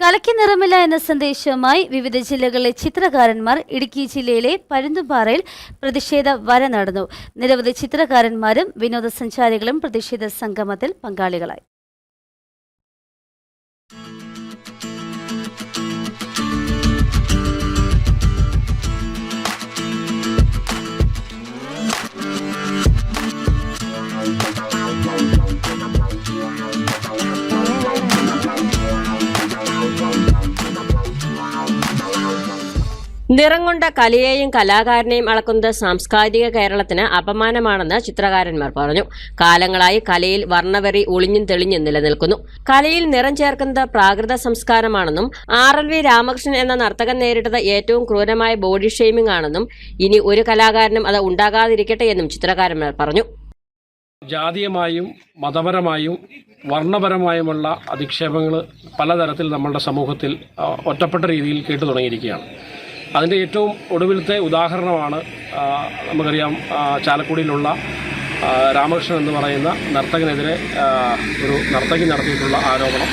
കലയ്ക്ക് നിറമില്ല എന്ന സന്ദേശവുമായി വിവിധ ജില്ലകളിലെ ചിത്രകാരന്മാർ ഇടുക്കി ജില്ലയിലെ പരുന്തുംപാറയിൽ പ്രതിഷേധ വര നടന്നു. നിരവധി ചിത്രകാരന്മാരും വിനോദസഞ്ചാരികളും പ്രതിഷേധ സംഗമത്തിൽ പങ്കാളികളായി. നിറം കൊണ്ട കലയെയും കലാകാരനെയും അളക്കുന്നത് സാംസ്കാരിക കേരളത്തിന് അപമാനമാണെന്ന് ചിത്രകാരന്മാർ പറഞ്ഞു. കാലങ്ങളായി കലയിൽ വർണവെറി ഒളിഞ്ഞും തെളിഞ്ഞും നിലനിൽക്കുന്നു. കലയിൽ നിറം ചേർക്കുന്നത് പ്രാകൃത സംസ്കാരമാണെന്നും ആർ എൽ വി രാമകൃഷ്ണൻ എന്ന നർത്തകൻ നേരിട്ടത് ഏറ്റവും ക്രൂരമായ ബോഡി ഷെയ്മിംഗ് ആണെന്നും ഇനി ഒരു കലാകാരനും അത് ഉണ്ടാകാതിരിക്കട്ടെ എന്നും ചിത്രകാരന്മാർ പറഞ്ഞു. ജാതീയമായും മതപരമായും വർണപരമായുമുള്ള അധിക്ഷേപങ്ങൾ പലതരത്തിൽ നമ്മളുടെ സമൂഹത്തിൽ ഒറ്റപ്പെട്ട രീതിയിൽ കേട്ടു തുടങ്ങിയിരിക്കുകയാണ് അതിന്റെ ഏറ്റവും ഒടുവിലത്തെ ഉദാഹരണമാണ് നമുക്കറിയാം ചാലക്കുടിയിലുള്ള രാമകൃഷ്ണൻ എന്ന് പറയുന്ന നർത്തകനെതിരെ ഒരു നർത്തകി നടത്തിയിട്ടുള്ള ആരോപണം.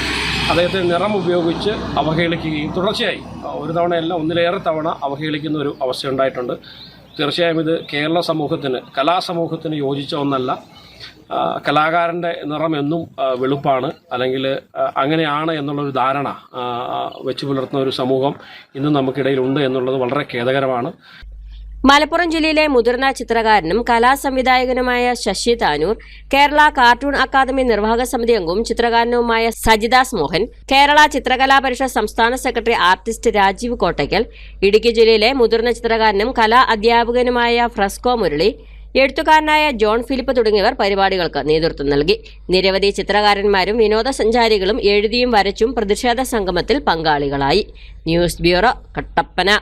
അദ്ദേഹത്തെ നിറം ഉപയോഗിച്ച് അവഹേളിക്കുകയും തുടർച്ചയായി ഒരു തവണയല്ല ഒന്നിലേറെ തവണ അവഹേളിക്കുന്ന ഒരു അവസ്ഥയുണ്ടായിട്ടുണ്ട്. തീർച്ചയായും ഇത് കേരള സമൂഹത്തിന് കലാസമൂഹത്തിന് യോജിച്ച ഒന്നല്ല. കലാകാരന്റെ നിറം എന്നും വെളുപ്പാണ്. അല്ലെങ്കിൽ അങ്ങനെയാണ് എന്നുള്ളൊരു ധാരണ വെച്ച് പുലർത്തുന്ന ഒരു സമൂഹം ഇന്നും നമുക്കിടയിലുണ്ട് എന്നുള്ളത് വളരെ ഖേദകരമാണ്. മലപ്പുറം ജില്ലയിലെ മുതിർന്ന ചിത്രകാരനും കലാ സംവിധായകനുമായ ശശി താനൂർ കേരള കാർട്ടൂൺ അക്കാദമി നിർവാഹക സമിതി അംഗവും ചിത്രകാരനുമായ സജിദാസ് മോഹൻ കേരള ചിത്രകലാ പരിഷത്ത് സംസ്ഥാന സെക്രട്ടറി ആർട്ടിസ്റ്റ് രാജീവ് കോട്ടയ്ക്കൽ ഇടുക്കി ജില്ലയിലെ മുതിർന്ന ചിത്രകാരനും കലാ അധ്യാപകനുമായ ഫ്രസ്കോ മുരളി എഴുത്തുകാരനായ ജോൺ ഫിലിപ്പ് തുടങ്ങിയവർ പരിപാടികൾക്ക് നേതൃത്വം നൽകി. നിരവധി ചിത്രകാരന്മാരും വിനോദസഞ്ചാരികളും എഴുതിയും വരച്ചും പ്രതിഷേധ സംഗമത്തിൽ പങ്കാളികളായി. News bureau Kattappana.